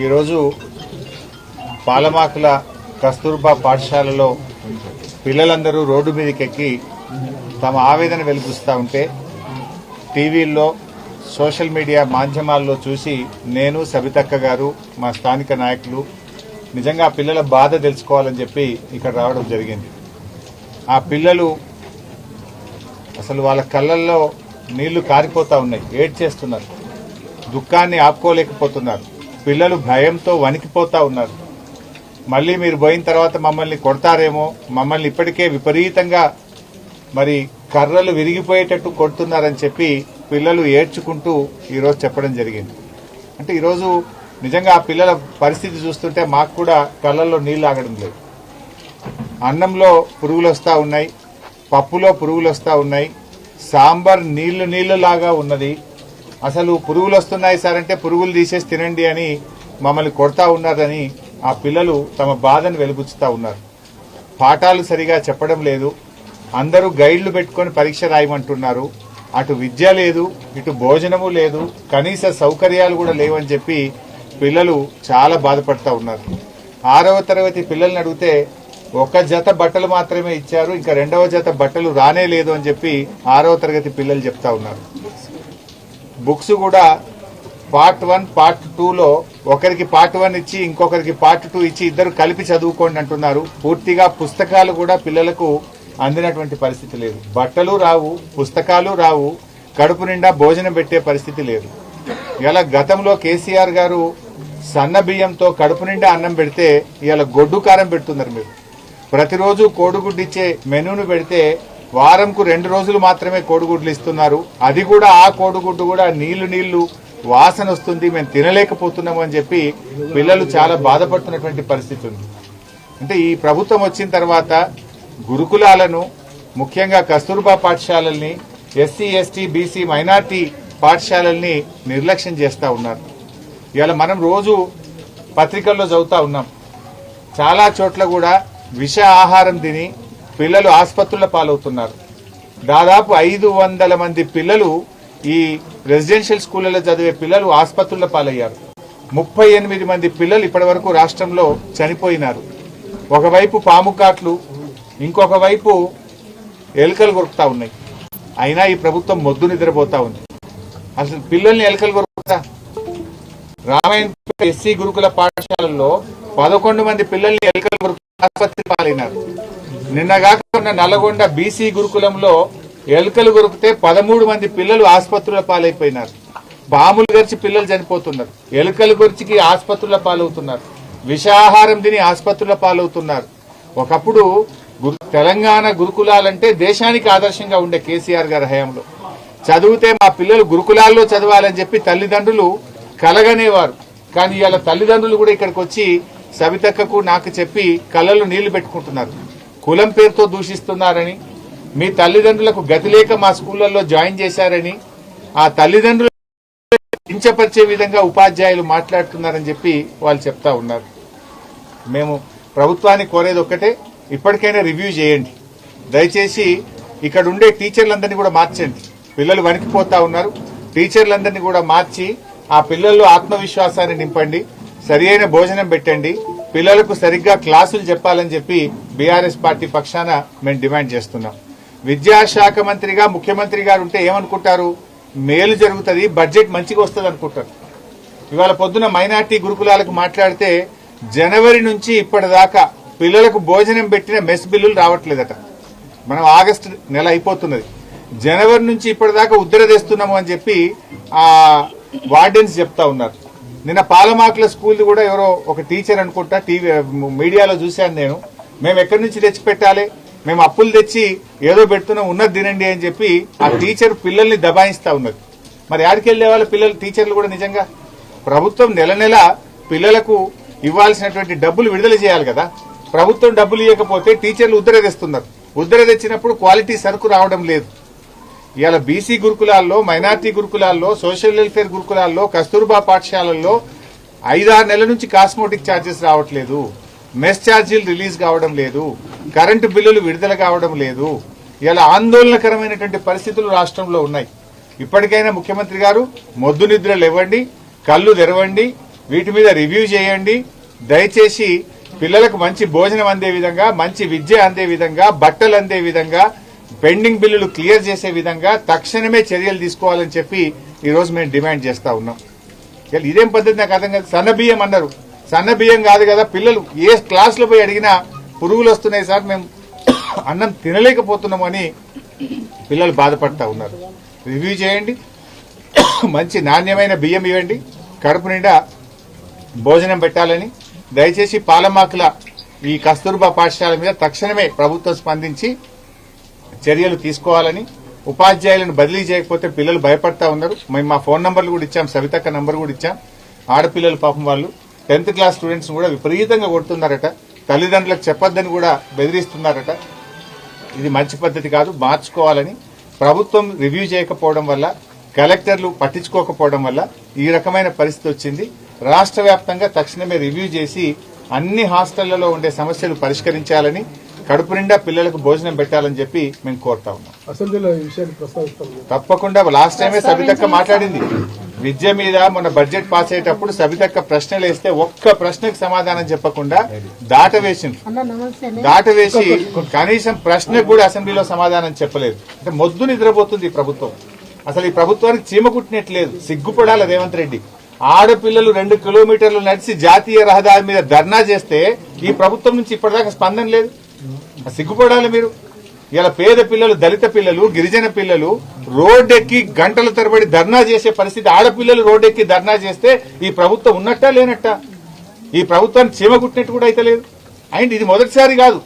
ఈరోజు పాలమాకుల కస్తూర్బా పాఠశాలలో పిల్లలందరూ రోడ్డు మీదకెక్కి తమ ఆవేదన వెలిపిస్తూ ఉంటే టీవీల్లో సోషల్ మీడియా మాధ్యమాల్లో చూసి నేను సబితక్క గారు మా స్థానిక నాయకులు నిజంగా పిల్లల బాధ తెలుసుకోవాలని చెప్పి ఇక్కడ రావడం జరిగింది. ఆ పిల్లలు అసలు వాళ్ళ కళ్ళల్లో నీళ్ళు కారిపోతా ఉన్నాయి. ఏడ్ చేస్తున్నారు. దుఃఖాన్ని ఆపుకోలేకపోతున్నారు. పిల్లలు భయంతో వణికిపోతా ఉన్నారు. మళ్ళీ మీరు పోయిన తర్వాత మమ్మల్ని కొడతారేమో మమ్మల్ని ఇప్పటికే విపరీతంగా మరి కర్రలు విరిగిపోయేటట్టు కొడుతున్నారని చెప్పి పిల్లలు ఏడ్చుకుంటూ ఈరోజు చెప్పడం జరిగింది. అంటే ఈరోజు నిజంగా ఆ పిల్లల పరిస్థితి చూస్తుంటే మాకు కూడా కళ్ళల్లో నీళ్ళు ఆగడం లేదు. అన్నంలో పురుగులు వస్తూ ఉన్నాయి పప్పులో పురుగులు వస్తూ ఉన్నాయి సాంబార్ నీళ్ళు లాగా ఉన్నది. అసలు పురుగులు వస్తున్నాయి సార్ అంటే పురుగులు తీసేసి తినండి అని మమ్మల్ని కొడతా ఉన్నారని ఆ పిల్లలు తమ బాధను వెలుగుచ్చుతా ఉన్నారు. పాఠాలు సరిగా చెప్పడం లేదు. అందరూ గైడ్లు పెట్టుకొని పరీక్ష రాయమంటున్నారు. అటు విద్య లేదు ఇటు భోజనము లేదు కనీస సౌకర్యాలు కూడా లేవని చెప్పి పిల్లలు చాలా బాధపడతా ఉన్నారు. ఆరవ తరగతి పిల్లల్ని అడిగితే ఒక జత బట్టలు మాత్రమే ఇచ్చారు. ఇంకా రెండవ జత బట్టలు రానే లేదు అని చెప్పి ఆరవ తరగతి పిల్లలు చెప్తా ఉన్నారు. బుక్స్ కూడా పార్ట్ వన్ పార్ట్ టూలో ఒకరికి పార్ట్ వన్ ఇచ్చి ఇంకొకరికి పార్ట్ టూ ఇచ్చి ఇద్దరు కలిపి చదువుకోండి అంటున్నారు. పూర్తిగా పుస్తకాలు కూడా పిల్లలకు అందినటువంటి పరిస్థితి లేదు. బట్టలు రావు పుస్తకాలు రావు కడుపు నిండా భోజనం పెట్టే పరిస్థితి లేదు. ఇలా గతంలో కేసీఆర్ గారు సన్న బియ్యంతో కడుపు నిండా అన్నం పెడితే ఇలా గొడ్డు కారం పెడుతున్నారు మీరు. ప్రతిరోజు కోడిగుడ్డు ఇచ్చే మెనూను పెడితే వారంకు రెండు రోజులు మాత్రమే కోడిగుడ్లు ఇస్తున్నారు. అది కూడా ఆ కోడిగుడ్డు కూడా నీళ్ళు నీళ్ళు వాసన వస్తుంది మేము తినలేకపోతున్నాము అని చెప్పి పిల్లలు చాలా బాధపడుతున్నటువంటి పరిస్థితి ఉంది. అంటే ఈ ప్రభుత్వం వచ్చిన తర్వాత గురుకులాలను ముఖ్యంగా కస్తూర్బా పాఠశాలల్ని ఎస్సీ ఎస్టీ బీసీ మైనార్టీ పాఠశాలల్ని నిర్లక్ష్యం చేస్తూ ఉన్నారు. ఇవాళ మనం రోజు పత్రికల్లో చదువుతూ ఉన్నాం. చాలా చోట్ల కూడా విష ఆహారం తిని పిల్లలు ఆసుపత్రుల పాలవుతున్నారు. దాదాపు ఐదు వందల మంది పిల్లలు ఈ రెసిడెన్షియల్ స్కూళ్ళలో చదివే పిల్లలు ఆసుపత్రుల పాలయ్యారు. ముప్పై ఎనిమిది మంది పిల్లలు ఇప్పటి వరకు రాష్ట్రంలో చనిపోయినారు. ఒకవైపు పాము కాట్లు ఇంకొక వైపు ఎలుకలు కొరుకుతా ఉన్నాయి. అయినా ఈ ప్రభుత్వం మొద్దు నిద్రపోతా ఉంది. అసలు పిల్లల్ని ఎలుకలు కొరుకుతా? రామాయణ ఎస్సీ గురుకుల పాఠశాలల్లో పదకొండు మంది పిల్లల్ని ఎలక ఆసుపత్రి పాలైనారు. నిన్నగాక ఉన్న నల్లగొండ బీసీ గురుకులంలో ఎలుకలు గురికితే పదమూడు మంది పిల్లలు ఆసుపత్రుల పాలైపోయినారు. బాములు గరిచి పిల్లలు చనిపోతున్నారు. ఎలుకలు గరిచికి ఆసుపత్రుల పాలవుతున్నారు. విషాహారం తిని ఆసుపత్రుల పాలవుతున్నారు. ఒకప్పుడు గురు- తెలంగాణ గురుకులాలంటే దేశానికి ఆదర్శంగా ఉండే కేసీఆర్ గారి హయాంలో. చదివితే మా పిల్లలు గురుకులాల్లో చదవాలని చెప్పి తల్లిదండ్రులు కలగనేవారు. కానీ ఇవాళ తల్లిదండ్రులు కూడా ఇక్కడికి వచ్చి సవితక్కకు నాకు చెప్పి కళ్ళలు నీళ్ళు పెట్టుకుంటున్నారు. కులం పేరుతో దూషిస్తున్నారని మీ తల్లిదండ్రులకు గతి లేక మా స్కూళ్ళలో జాయిన్ చేశారని ఆ తల్లిదండ్రులు కించపరిచే విధంగా ఉపాధ్యాయులు మాట్లాడుతున్నారని చెప్పి వాళ్ళు చెప్తా ఉన్నారు. మేము ప్రభుత్వాన్ని కోరేది ఒక్కటే ఇప్పటికైనా రివ్యూ చేయండి. దయచేసి ఇక్కడ ఉండే టీచర్లందరినీ కూడా మార్చండి. పిల్లలు వణికిపోతా ఉన్నారు. టీచర్లందరినీ కూడా మార్చి ఆ పిల్లల్లో ఆత్మవిశ్వాసాన్ని నింపండి. సరి అయిన భోజనం పెట్టండి. పిల్లలకు సరిగ్గా క్లాసులు చెప్పాలని చెప్పి బీఆర్ఎస్ పార్టీ పక్షాన మేము డిమాండ్ చేస్తున్నాం. విద్యాశాఖ మంత్రిగా ముఖ్యమంత్రి గారు ఉంటే ఏమనుకుంటారు? మేలు జరుగుతుంది బడ్జెట్ మంచిగా వస్తుంది అనుకుంటారు. ఇవాళ పొద్దున మైనార్టీ గురుకులాలకు మాట్లాడితే జనవరి నుంచి ఇప్పటిదాకా పిల్లలకు భోజనం పెట్టిన మెస్ బిల్లులు రావట్లేదట. మనం ఆగస్టు నెల అయిపోతున్నది. జనవరి నుంచి ఇప్పటిదాకా ఉద్దర తెస్తున్నాము అని చెప్పి ఆ వార్డెన్స్ చెప్తా ఉన్నారు. నిన్న పాలమాకుల స్కూల్ది కూడా ఎవరో ఒక టీచర్ అనుకుంటా టీవీ మీడియాలో చూశాను నేను. మేము ఎక్కడి నుంచి తెచ్చి పెట్టాలి? మేము అప్పులు తెచ్చి ఏదో పెడుతున్నాం ఉన్నది తినండి అని చెప్పి ఆ టీచర్ పిల్లల్ని దబాయిస్తా ఉన్నది. మరి ఆడికి వెళ్ళే వాళ్ళ పిల్లలు టీచర్లు కూడా నిజంగా? ప్రభుత్వం నెల నెల పిల్లలకు ఇవ్వాల్సినటువంటి డబ్బులు విడుదల చేయాలి కదా. ప్రభుత్వం డబ్బులు ఇవ్వకపోతే టీచర్లు ఉద్దర తెస్తున్నారు ఉద్దర తెచ్చినప్పుడు క్వాలిటీ సరుకు రావడం లేదు. ఇవాళ బీసీ గురుకులాల్లో మైనార్టీ గురుకులాల్లో సోషల్ వెల్ఫేర్ గురుకులాల్లో కస్తూర్బా పాఠశాలల్లో ఐదారు నెలల నుంచి కాస్మోటిక్ ఛార్జెస్ రావట్లేదు. మెస్ ఛార్జీలు రిలీజ్ కావడం లేదు. కరెంటు బిల్లులు విడుదల కావడం లేదు. ఇలా ఆందోళనకరమైనటువంటి పరిస్థితులు రాష్ట్రంలో ఉన్నాయి. ఇప్పటికైనా ముఖ్యమంత్రి గారు మొద్దు నిద్రలు ఇవ్వండి కళ్ళు తెరవండి వీటి మీద రివ్యూ చేయండి. దయచేసి పిల్లలకు మంచి భోజనం అందే విధంగా మంచి విద్య అందే విధంగా బట్టలు అందే విధంగా పెండింగ్ బిల్లులు క్లియర్ చేసే విధంగా తక్షణమే చర్యలు తీసుకోవాలని చెప్పి ఈరోజు మేము డిమాండ్ చేస్తా ఉన్నాం. ఇదేం పద్ధతి నాకు అర్థం కాదు. సన్న బియ్యం అన్నారు. సన్న బియ్యం కాదు కదా పిల్లలు ఏ క్లాసులో పోయి అడిగినా పురుగులు వస్తున్నాయి సార్ మేము అన్నం తినలేకపోతున్నామని అని పిల్లలు బాధపడతా ఉన్నారు. రివ్యూ చేయండి. మంచి నాణ్యమైన బియ్యం ఇవ్వండి. కడుపు నిండా భోజనం పెట్టాలని. దయచేసి పాలమాకుల ఈ కస్తూర్బా పాఠశాల మీద తక్షణమే ప్రభుత్వం స్పందించి చర్యలు తీసుకోవాలని ఉపాధ్యాయులను బదిలీ చేయకపోతే పిల్లలు భయపడతా ఉన్నారు. మేము మా ఫోన్ నంబర్లు కూడా ఇచ్చాం సవితక్క నంబర్ కూడా ఇచ్చాం. ఆడపిల్లలు పాపం వాళ్ళు టెన్త్ క్లాస్ స్టూడెంట్స్ కూడా విపరీతంగా కొడుతున్నారట. తల్లిదండ్రులకు చెప్పొద్దని కూడా బెదిరిస్తున్నారట. ఇది మంచి పద్ధతి కాదు మార్చుకోవాలని. ప్రభుత్వం రివ్యూ చేయకపోవడం వల్ల కలెక్టర్లు పట్టించుకోకపోవడం వల్ల ఈ రకమైన పరిస్థితి వచ్చింది. రాష్ట్ర వ్యాప్తంగా తక్షణమే రివ్యూ చేసి అన్ని హాస్టళ్ళలో ఉండే సమస్యలు పరిష్కరించాలని కడుపు నిండా పిల్లలకు భోజనం పెట్టాలని చెప్పి మేము కోరుతా ఉన్నాం. అసెంబ్లీలో ఈ విషయాన్ని ప్రస్తావిస్తాం తప్పకుండా లాస్ట్ టైమే సబితక్క మాట్లాడింది. విద్య మీద మొన్న బడ్జెట్ పాస్ అయ్యేటప్పుడు సబితక్క ప్రశ్నలు వేస్తే ఒక్క ప్రశ్నకు సమాధానం చెప్పకుండా దాటవేసింది దాటవేసి కనీసం ప్రశ్నకు కూడా అసెంబ్లీలో సమాధానం చెప్పలేదు. అంటే మొద్దు నిద్రపోతుంది ఈ ప్రభుత్వం. అసలు ఈ ప్రభుత్వానికి చీమ కుట్టినట్లేదు. సిగ్గుపడాలి రేవంత్ రెడ్డి. ఆడపిల్లలు రెండు కిలోమీటర్లు నడిచి జాతీయ రహదారి మీద ధర్నా చేస్తే ఈ ప్రభుత్వం నుంచి ఇప్పటిదాకా స్పందన లేదు. సిగ్గుపడాలి మీరు. ఇలా పేద పిల్లలు దళిత పిల్లలు గిరిజన పిల్లలు రోడ్డెక్కి గంటల తరబడి ధర్నా చేసే పరిస్థితి ఆడపిల్లలు రోడ్డెక్కి ధర్నా చేస్తే ఈ ప్రభుత్వం ఉన్నట్టా లేనట్టా? ఈ ప్రభుత్వాన్ని చీమగుట్టినట్టు కూడా అయితే లేదు. అండ్ ఇది మొదటిసారి కాదు.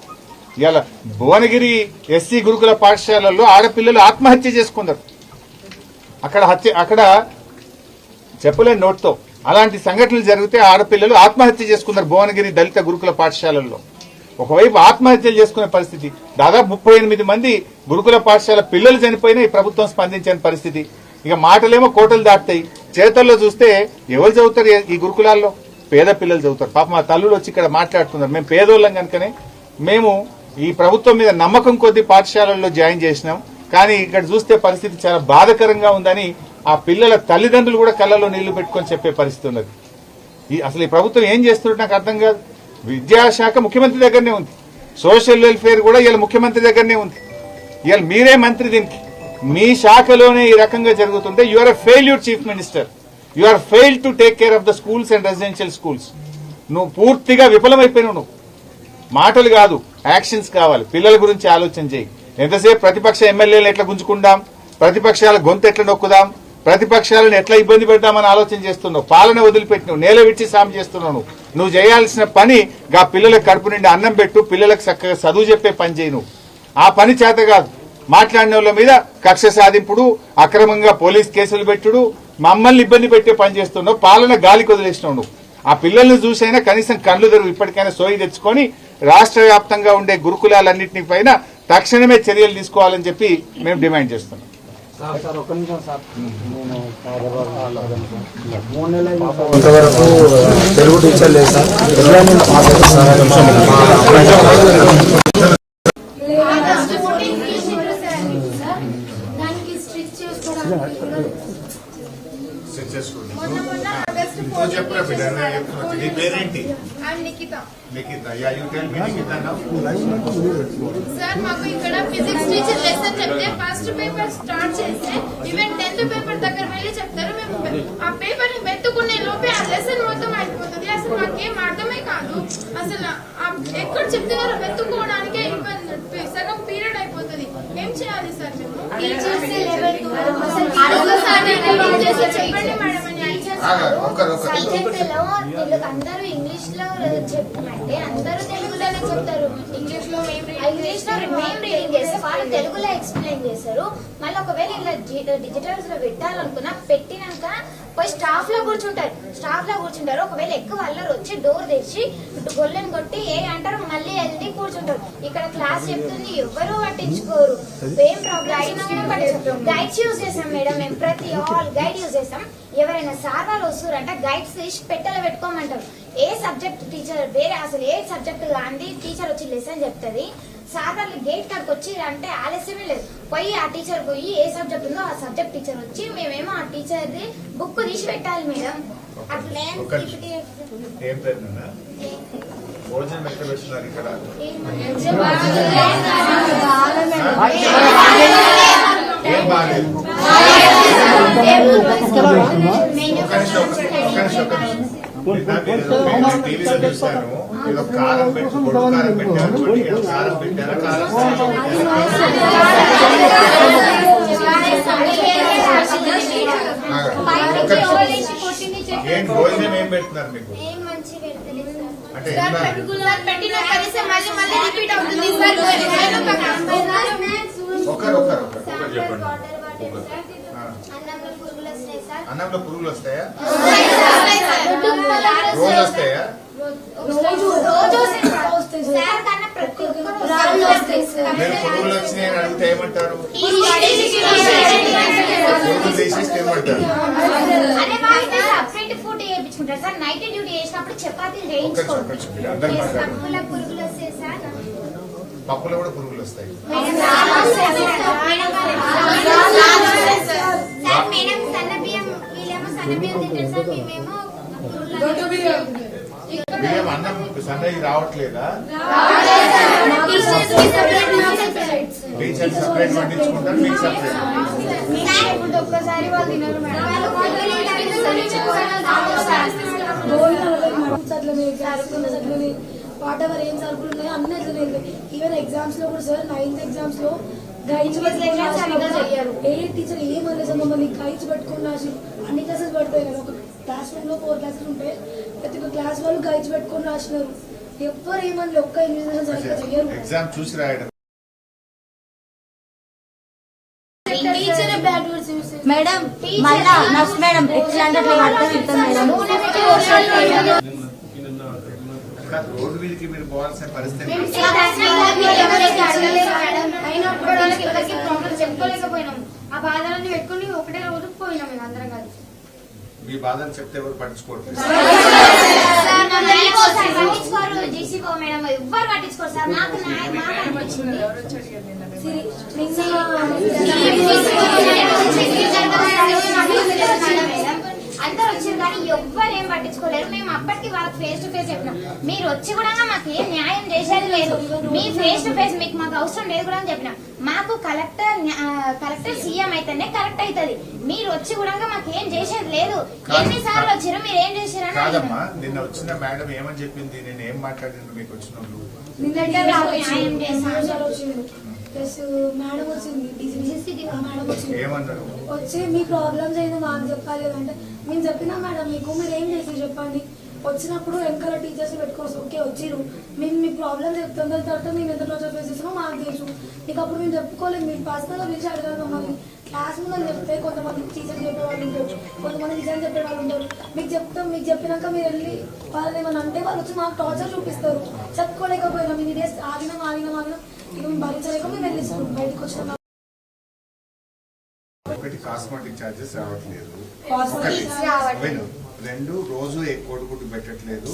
ఇలా భువనగిరి ఎస్సీ గురుకుల పాఠశాలల్లో ఆడపిల్లలు ఆత్మహత్య చేసుకున్నారు. అక్కడ హత్య అక్కడ చెప్పలేని నోట్తో. అలాంటి సంఘటనలు జరిగితే ఆడపిల్లలు ఆత్మహత్య చేసుకున్నారు భువనగిరి దళిత గురుకుల పాఠశాలల్లో. ఒకవైపు ఆత్మహత్యలు చేసుకునే పరిస్థితి దాదాపు ముప్పై ఎనిమిది మంది గురుకుల పాఠశాల పిల్లలు చనిపోయినా ఈ ప్రభుత్వం స్పందించని పరిస్థితి. ఇక మాటలేమో కోటలు దాటుతాయి. చేతల్లో చూస్తే ఎవరు చదువుతారు ఈ- గురుకులాల్లో? పేద పిల్లలు చదువుతారు. పాప మా తల్లులు వచ్చి ఇక్కడ మాట్లాడుతున్నారు. మేము పేదోళ్ళం కనుకనే మేము ఈ ప్రభుత్వం మీద నమ్మకం కొద్ది పాఠశాలల్లో జాయిన్ చేసినాం. కానీ ఇక్కడ చూస్తే పరిస్థితి చాలా బాధకరంగా ఉందని ఆ పిల్లల తల్లిదండ్రులు కూడా కళ్ళలో నీళ్ళు పెట్టుకొని చెప్పే పరిస్థితి ఉన్నది. ఈ అసలు ఈ ప్రభుత్వం ఏం చేస్తున్నట్టు నాకు అర్థం కాదు. విద్యాశాఖ ముఖ్యమంత్రి దగ్గరనే ఉంది. సోషల్ వెల్ఫేర్ కూడా ఇలా ముఖ్యమంత్రి దగ్గరనే ఉంది. ఇవాళ మీరే మంత్రి దీనికి. మీ శాఖలోనే ఈ రకంగా జరుగుతుంటే you are failure chief minister you are fail to take care of the schools and residential schools నువ్వు పూర్తిగా విఫలమైపోయినావు నువ్వు. మాటలు కాదు యాక్షన్స్ కావాలి. పిల్లల గురించి ఆలోచన చేయి. ఎంతసేపు ప్రతిపక్ష ఎమ్మెల్యేలు ఎట్లా గుంజుకుందాం? ప్రతిపక్షాల గొంతు ఎట్లా నొక్కుదాం? ప్రతిపక్షాలను ఎట్లా ఇబ్బంది పెడదామని ఆలోచన చేస్తున్నావు? పాలన వదిలిపెట్టినావు నేల విడిచి సాయం చేస్తున్నావు నువ్వు. చేయాల్సిన పని గా పిల్లలకు కడుపు నిండి అన్నం పెట్టు పిల్లలకు చక్కగా చదువు చెప్పే పని చేయి నువ్వు. ఆ పని చేత కాదు. మాట్లాడిన వాళ్ళ మీద కక్ష సాధింపుడు అక్రమంగా పోలీస్ కేసులు పెట్టుడు మమ్మల్ని ఇబ్బంది పెట్టే పని చేస్తున్నావు పాలన గాలికి వదిలేసినావు నువ్వు. ఆ పిల్లల్ని చూసైనా కనీసం కళ్ళు తెరువు ఇప్పటికైనా సోయి తెచ్చుకొని రాష్ట్ర వ్యాప్తంగా ఉండే గురుకులాలన్నింటినీ పైన తక్షణమే చర్యలు తీసుకోవాలని చెప్పి మేము డిమాండ్ చేస్తున్నాం. సార్ సార్ ఒక్క నిమిషం సార్. నేను మూడు నెలలు అయింది సార్. ఇంతవరకు తెలుగు టీచర్ లేదు సార్. నేను పాస్ సార్. మా ఆగస్టు 14 కి షిఫ్ట్ చేయాలి సార్. దానికి స్ట్రిచ్ చేసుకోవడానికి మొన్న మొన్న ఆగస్టు 14 కి చేశారు. నీ పేరేంటి I'm Nikhita. Nikhita yeah you tell me Nikhita now sir మాకు ఇక్కడ ఫిజిక్స్ టీచర్ లెసన్ చెప్తే ఫస్ట్ పేపర్ స్టార్ట్ చేస్తే ఈవెన్ టెన్త్ పేపర్ దగ్గర వెళ్ళి చెప్తారు మేము ఆ పేపర్ని మెత్తుకునే లోపే ఆ లెసన్ మొత్తం అయిపోతుంది అసలు మాకేం అర్థమే కాదు అసలు ఎక్కడ చెప్తున్నారో వెతుక్కోవడానికే ఇబ్బంది సగం పీరియడ్ అయిపోతుంది ఏం చేయాలి సార్ మేము చెప్పండి మేడం అని సబ్జెక్ట్లో తెలుగు అందరూ ఇంగ్లీష్లో చెప్పమంటే అందరూ తెలుగులోనే చెప్తారు. ఇంగ్లీష్లో మేము ఇంగ్లీష్లో మేము రీడింగ్ చేస్తే వాళ్ళు తెలుగులో ఎక్స్ప్లెయిన్ చేస్తారు మళ్ళీ ఒకవేళ ఇలా డిజిటల్స్లో పెట్టాలనుకున్నా పెట్టినాక పోయి స్టాఫ్లో కూర్చుంటారు. స్టాఫ్లో కూర్చుంటారు. ఒకవేళ ఎక్కువ అల్లరి వచ్చి డోర్ తెచ్చి గొల్లెని కొట్టి ఏ అంటారు? మళ్ళీ కూర్చుంటారు. ఇక్కడ క్లాస్ చెప్తుంది ఎవరు పట్టించుకోరు. ఏం ప్రాబ్లం గైడ్స్ యూజ్ చేసాం మేడం మేము ప్రతి ఆల్ గైడ్ యూజ్ చేసాం ఎవరైనా సార్ వాళ్ళు వస్తారంటే గైడ్స్ తీసి పెట్టెలో పెట్టుకోమంటారు. ఏ సబ్జెక్ట్ టీచర్ వేరే అసలు ఏ సబ్జెక్ట్ కానీ టీచర్ వచ్చి లెసన్ చెప్తుంది. సార్ వాళ్ళు గేట్ కాడికి వచ్చి అంటే ఆలస్యమే లేదు. పోయి ఆ టీచర్ పోయి ఏ సబ్జెక్ట్ ఉందో ఆ సబ్జెక్ట్ టీచర్ వచ్చి మేమేమో ఆ టీచర్ది బుక్ తీసి పెట్టాలి మేడం. అట్లే భోజనం ఎక్కడ పెడుతున్నారు ఇక్కడ ఏం బాగాలేదు ఒక్క నిమిషం, ఒక్క నిమిషం, ఒక్క నిమిషం. నిన్న నేను నేను టీవీలో చూశాను ఏదో కారం పెట్టి పొడుగు కారం పెట్టారు చూడండి. ఏదో కారం పెట్టారా కారం ఒక్క నిమిషం. ఏం భోజనం ఏం పెడుతున్నారు మీకు ఏం మంచి పెడతలేదు సార్ అంటే సార్ ఎంత పెట్టుకున్నారు పెట్టిన కలిసి మళ్ళీ మళ్ళీ రిపీట్ అవుతుంది. ఒకరు ఒకరు ఒకరు ఆ. అన్నంలో పురుగులు వస్తాయి సార్. అన్నంలో పురుగులు వస్తాయా? రోజు వస్తాయా? మీరు పురుగులు వచ్చినాయని అడిగితే ఏమంటారు? పురుగులు తీసేస్తే ఏమంటారు? ఫుడ్ చేయించుకుంటారు సార్ నైట్ డ్యూటీ చేసినప్పుడు చపాతీలు చేయించుకోండి పప్పుల పురుగులు వస్తాయి సార్ పప్పులో కూడా పురుగులు వస్తాయి మేడం సన్న బియ్యం వీళ్ళేమో సన్న బియ్యం తింటారు సార్ మేమేమో బియ్యం అన్నం సన్నది రావట్లేదా టీచర్ సపరేట్ వడ్డించుకుంటారు మీకు సపరేట్ ఒక్కసారి వాళ్ళు తినరు మేడం అట్లనే క్లాస్ అట్లనే వాట్ ఎవర్ ఏం సరుకులు ఉన్నాయో అన్ని అట్లనే ఈవెన్ ఎగ్జామ్స్లో కూడా సార్ నైన్త్ ఎగ్జామ్స్లో గైడ్స్ ఏ టీచర్ ఏమనలేదు సార్ మమ్మల్ని గైడ్స్ పెట్టుకున్నా అన్ని క్లాసెస్ పడిపోయినారు ఒక క్లాస్ రూమ్లో ఫోర్ క్లాసెస్ ఉంటే ప్రతి ఒక్క క్లాస్ వాళ్ళు గైడ్స్ పెట్టుకుని రాసినారు ఎవ్వరు ఏమని ఒక్క ఇన్విజిలేషన్ సరిగ్గా చెయ్యరు ఎగ్జామ్ చూసి రాయడం. మేడం మళ్ళా నర్స్ మేడం అట్లా పడతా మేడం. రోడ్డు మీదకి మీరు పోవాల్సిన పరిస్థితి అయినప్పుడు వాళ్ళకి ఎవరికి ప్రాబ్లం చెప్పుకోలేకపోయినాం ఆ బాధలన్నీ పెట్టుకుని ఒకటే రోజు పోయినాం అందరం కలిసి. మీ బాధలు చెప్తే ఎవరు పట్టించుకోవట్లేదు పట్టించుకోరు. జీసీపో మేడం ఎవ్వరు పట్టించుకోరు సార్. నాకు నా- మాట అనిపించింది సిరి- నిన్న అందరు వచ్చారు కానీ ఎవ్వరు ఏం పట్టించుకోలేరు. మేము అప్పటికి వాళ్ళకి ఫేస్ టు ఫేస్ చెప్పినాం. మీరు వచ్చి కూడా మాకు ఏం న్యాయం చేసేది లేదు. మీ ఫేస్ టు ఫేస్ మీకు మాకు అవసరం లేదు కూడా అని చెప్పినాం. మాకు కలెక్టర్ కలెక్టర్ సీఎం అయితేనే కరెక్ట్ అవుతుంది మీరు వచ్చి కూడా మాకు ఏం చేసేది లేదు. కాదు. ఎన్నిసార్లు వచ్చారు మీరు ఏం చేశారని కాదమ్మా నిన్న వచ్చిన మేడం ఏమని చెప్పింది? నేను ఏం మాట్లాడిన మీకు వచ్చిన వాళ్ళు? నిన్న న్యాయం చేశాను. సార్ వచ్చింది. ఏమన్నారు? వచ్చి మీ ప్రాబ్లమ్స్ ఏందో మాకు చెప్పాలి అంటే మేము చెప్పినా మేడం మీకు మీరు ఏం చేసి చెప్పండి? వచ్చినప్పుడు వెనకాల టీచర్స్ పెట్టుకోవచ్చు ఓకే వచ్చిరు మేము మీ ప్రాబ్లమ్ చెప్తాం దాని తర్వాత మేము ఎంత టార్చర్ ఫేస్ చేసినా మాకు తెలుసు. మీకు అప్పుడు మేము చెప్పుకోలేదు. మీరు పర్సనల్గా పిలిచి అడగాలి మమ్మల్ని. క్లాస్ ముందు చెప్తే కొంతమంది టీచర్స్ చెప్పేవాళ్ళు ఉంటారు. కొంతమంది డిజైన్ చెప్పేవాళ్ళు ఉంటారు. మీకు చెప్తాం మీకు చెప్పినాక మీరు వెళ్ళి వాళ్ళని ఏమైనా అంటే వాళ్ళు వచ్చి మాకు టార్చర్ చూపిస్తారు. చెప్పుకోలేకపోయినా. మీ డేస్ ఆగినాం ఆగినాం ఆగినాం. ఇక మేము భరించలేక మేము వెళ్ళిస్తాం బయటకు వచ్చినాం. ఒకటి కాస్మెటిక్ ఛార్జెస్ రావట్లేదు. రెండు రోజు ఏ కోడిగుడ్డు పెట్టట్లేదు.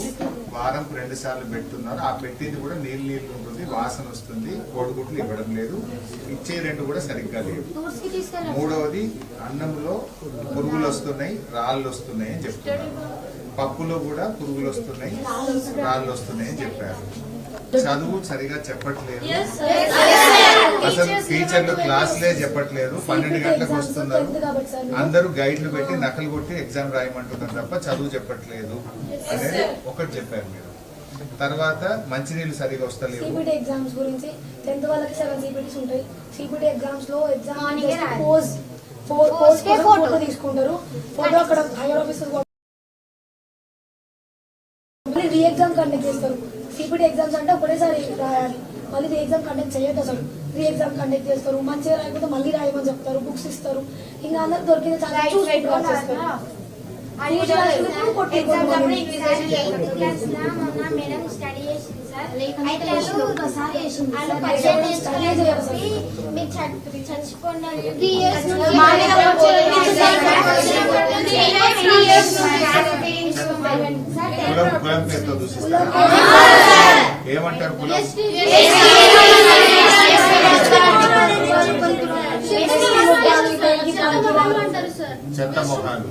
వారం రెండు సార్లు పెడుతున్నారు. ఆ పెట్టింది కూడా నీళ్ళు నీళ్ళు ఉంటుంది వాసన వస్తుంది కోడిగుడ్లు ఇవ్వడం లేదు. ఇచ్చే రెండు కూడా సరిగ్గా తీసుకెళ్ళాం మూడవది అన్నంలో పురుగులు వస్తున్నాయి రాళ్ళు వస్తున్నాయి అని చెప్తున్నారు. పప్పులో కూడా పురుగులు వస్తున్నాయి రాళ్ళు వస్తున్నాయి అని చెప్పారు. చదువు సరిగా చెప్పట్లేదు. అసలు టీచర్లు క్లాసులే చెప్పట్లేదు. పన్నెండు గంటలకు వస్తున్నారు. అందరూ గైడ్లు పెట్టి నకలు కొట్టి ఎగ్జామ్ రాయమంటున్నారు తప్ప చదువు చెప్పట్లేదు అనేది ఒకటి చెప్పారు మీరు. తర్వాత మంచినీళ్ళు సరిగా వస్తలేవు. సిబిటి ఎగ్జామ్స్ గురించి టెన్త్ వాళ్ళకి సెవెన్ సిబిటీస్ ఉంటాయి. సిబిటి ఎగ్జామ్స్లో ఎగ్జామ్. పోజ్. ఫోటో తీసుకుంటారు. ఫోటో అక్కడ హైయర్ ఆఫీసర్ మళ్ళీ రీ ఎగ్జామ్ కండక్ట్ చేస్తారు సిబిటి ఎగ్జామ్స్ అంటే ఒకటేసారి రాయాలి మళ్ళీ రీ ఎగ్జామ్ కండక్ట్ చేయొద్దు అసలు. రీ ఎగ్జామ్ కండక్ట్ చేస్తారు మంచిగా రాయకపోతే మళ్ళీ రాయమని చెప్తారు బుక్స్ ఇస్తారు. ఇంకా అందరికి దొరికింది చాలా చచ్చిపోండి కులం కులం పేరుతో ఏమంటారు కులం చెత్త మొహాలు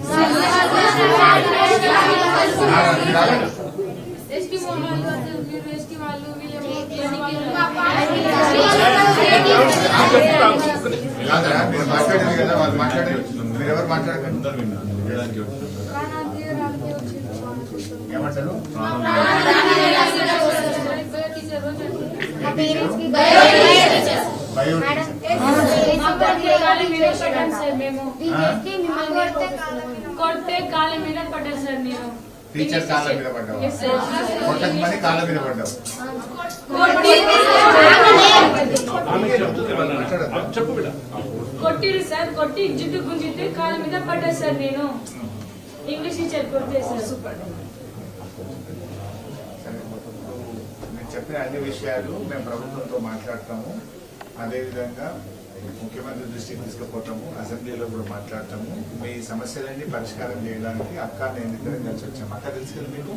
మీరు వాళ్ళు మీరు మాట్లాడారు కదా వాళ్ళు మాట్లాడారు మీరు ఎవరు మాట్లాడకండి. ఏమంటారు బయో కొడితే కాళ్ళ మీద పడ్డారు సార్ నేను టీచర్ కాళ్ళ మీద పడ్డావు. కొట్టకమని కాళ్ళ మీద పడ్డావు. మాట్లాడద్దా? కొట్టిరు సార్ కొట్టి జిడ్డు గుంజితే కాళ్ళ మీద పడ్డా సార్ నేను. ఇంగ్లీష్ టీచర్ కొడితే సార్. సూపర్. సరే, మీరు చెప్పిన అన్ని విషయాలు మేము ప్రభుత్వంతో మాట్లాడతాము. అదేవిధంగా ముఖ్యమంత్రి దృష్టికి తీసుకుపోతాము. అసెంబ్లీలో కూడా మాట్లాడతాము. మీ సమస్యలన్నీ పరిష్కారం చేయడానికి అక్క నేను ఇద్దరం కలిసి వచ్చాము. అక్క తెలుసు కదా మీకు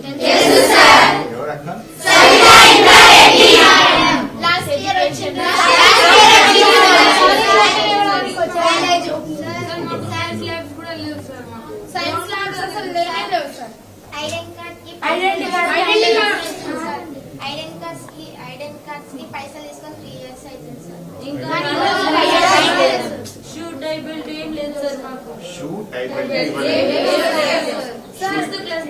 ఎవరు అక్క లాస్ట్ ఇయర్ వచ్చింది సైన్స్ ల్యాబ్స్ కూడా లేవు సార్ మాకు సైన్స్ ల్యాబ్స్ అసలు లేనే లేవు సార్ ఐడెంటి కార్డ్కి ఐడెంటి కార్డ్ ఐడెంటి కార్డ్ ఐడెంటి కార్డ్స్కి ఐడెంటి కార్డ్స్కి పైసలు తీసుకొని త్రీ ఇయర్స్ అవుతుంది సార్ ఇంకా షూ టై బెల్ట్ ఏం లేదు సార్ మాకు షూ టైప్ అంటే ఇవ్వలేదు సిక్స్త్ క్లాస్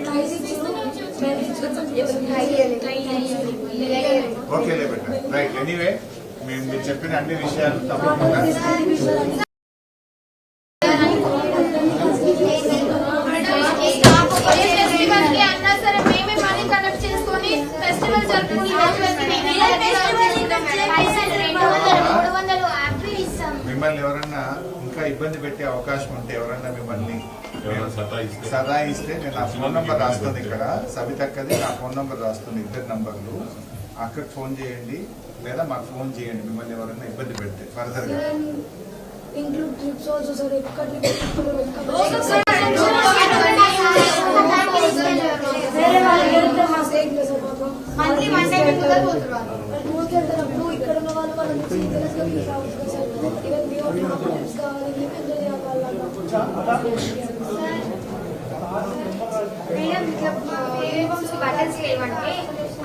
ఓకే బెట్ట రైట్ ఎనీవే మేము మీరు చెప్పిన అన్ని విషయాలు తప్పకుండా ఫెస్టివల్కి అన్నా సరే మేమే మనీ కలెక్ట్ చేసుకొని ఫెస్టివల్ జరుపుకుంటాం పైసలు రెండు వందలు మూడు వందలు యాప్లు ఇస్తాం మిమ్మల్ని ఎవరన్నా ఇంకా ఇబ్బంది పెట్టే అవకాశం ఉంటే ఎవరన్నా మిమ్మల్ని సదాయిస్తే నేను నా ఫోన్ నంబర్ రాస్తుంది ఇక్కడ. సవితక్కది నా ఫోన్ నంబర్ రాస్తుంది ఇద్దరు నంబర్లు. అక్కడికి ఫోన్ చేయండి లేదా మాకు ఫోన్ చేయండి మిమ్మల్ని ఎవరైనా ఇబ్బంది పెడితే ఫర్దర్గా. Include also sir monthly madam ఇట్లా యూనిఫామ్స్ బటన్స్ లేవంటే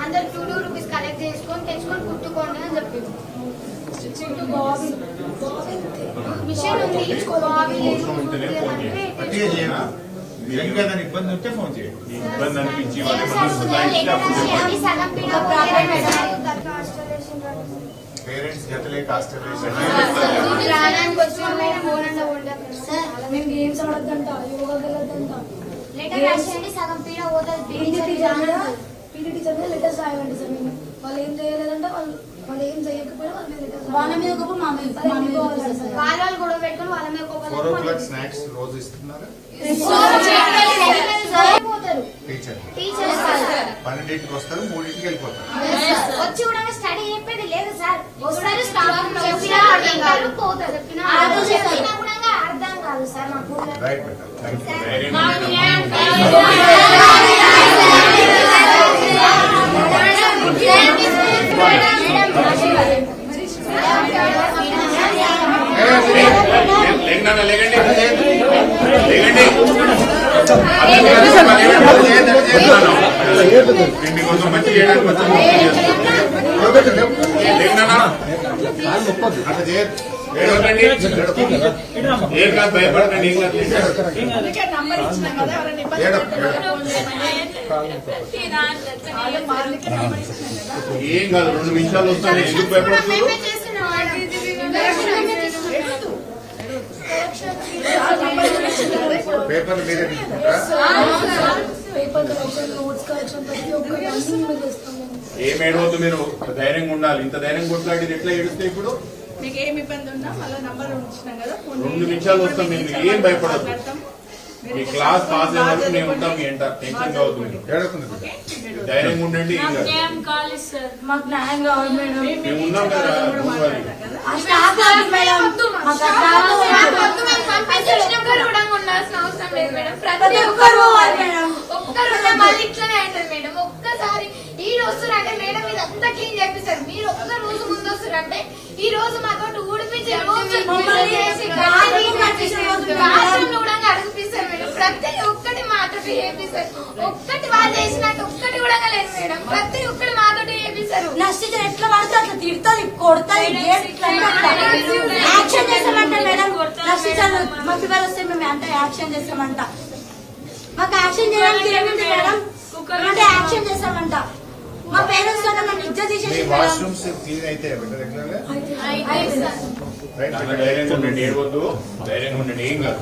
అందరు టూ టూ రూపీస్ కలెక్ట్ చేసుకొని తెచ్చుకొని కుట్టుకోండి అని చెప్పింది మిషన్ ఉంది బాబీ లేదు అంటే గట్టిగా చేయనా నిజంగా ఏదైనా ఇబ్బంది ఉంటే ఫోన్ చేయండి ఇబ్బంది అనిపించి లేదు సార్, లెటర్ రాసి అన్ని సగం పీడ పేరెంట్స్ జతలే మేము గేమ్స్ ఆడద్దంట యోగా వెళ్ళొద్దంట పీటీ టీచర్ మీద లెటర్స్ రాయమండి సార్ మేము వాళ్ళు ఏం చేయలేదంటే వాళ్ళు వాళ్ళు ఏం చేయకపోయినా వాళ్ళ మీద లెటర్స్ వాళ్ళ మీద ఒకప్పుడు మా మీద మా మీద ఒకప్పుడు సార్. వాళ్ళ వాళ్ళు గొడవ పెట్టుకుని వాళ్ళ మీద ఫోర్ ఓ క్లాక్ స్నాక్స్ రోజు ఇస్తున్నారా పోతారు టీచర్ టీచర్స్ పన్నెండింటికి వస్తారు మూడింటికి వెళ్ళిపోతారు వచ్చి కూడా స్టడీ వస్తారు చెప్పినా వింటారు పోతారు అర్థం. చెప్పినా కూడా అర్థం కాదు సార్ మాకు. మంచి చేయడానికి కొంచెం భయపడకండి ఏం కాదు రెండు నిమిషాలు వస్తాయి. ఎందుకు చేస్తున్నాం పేపర్ మీరే తీసుకుంటారా పేపర్ కలెక్షన్ నోట్స్ కలెక్షన్ ప్రతి ఒక్కటి అన్ని మేము చేస్తాం మేము ఏం ఏడవద్దు మీరు? ధైర్యంగా ఉండాలి. ఇంత ధైర్యం కొట్లాడి ఎట్లా ఏడుస్తే ఇప్పుడు? మీకు ఏం ఇబ్బంది ఉన్నా మళ్ళీ నంబర్ ఉంచినాం కదా రెండు. నిమిషాలు వస్తాం మేము ఏం. మీరు మీ క్లాస్ పాస్ అయ్యే వరకు ఉంటాం మీ ఎంటర్ టెన్షన్ ఉండండి మేడం. మేము ఉన్నాం కదా ఒక్కసారి ఈ రోజు అంటే మేడం మీరు అంతా క్లీన్ చేపిస్తారు. మీరు ఒక్క రోజు ముందు వస్తారంటే ఈ రోజు మాతో ఊడిపించి ప్రతి ఒక్కటి మాతో చేపిస్తారు ఒక్కటి వాళ్ళు చేసినట్టు ఒక్కటి కూడా లేదు మేడం. ప్రతి ఒక్కటి మాతో చేపిస్తారు నష్ట ఎట్లా పడితే అట్లా తిడుతుంది కొడుతుంది యాక్షన్ చేసామంట మేడం నష్టాలు మాకు ఇవాళ వస్తే మేము అంత యాక్షన్ చేసామంట మాకు యాక్షన్ చేయడానికి ఏమిటి మేడం? అంటే యాక్షన్ చేసామంట మా పేరెంట్స్ కన్నా మన నిద్ర తీసేసి ధైర్యంగా ఉండండి. ఏడవద్దు ధైర్యంగా ఉండండి. ఏం కాదు.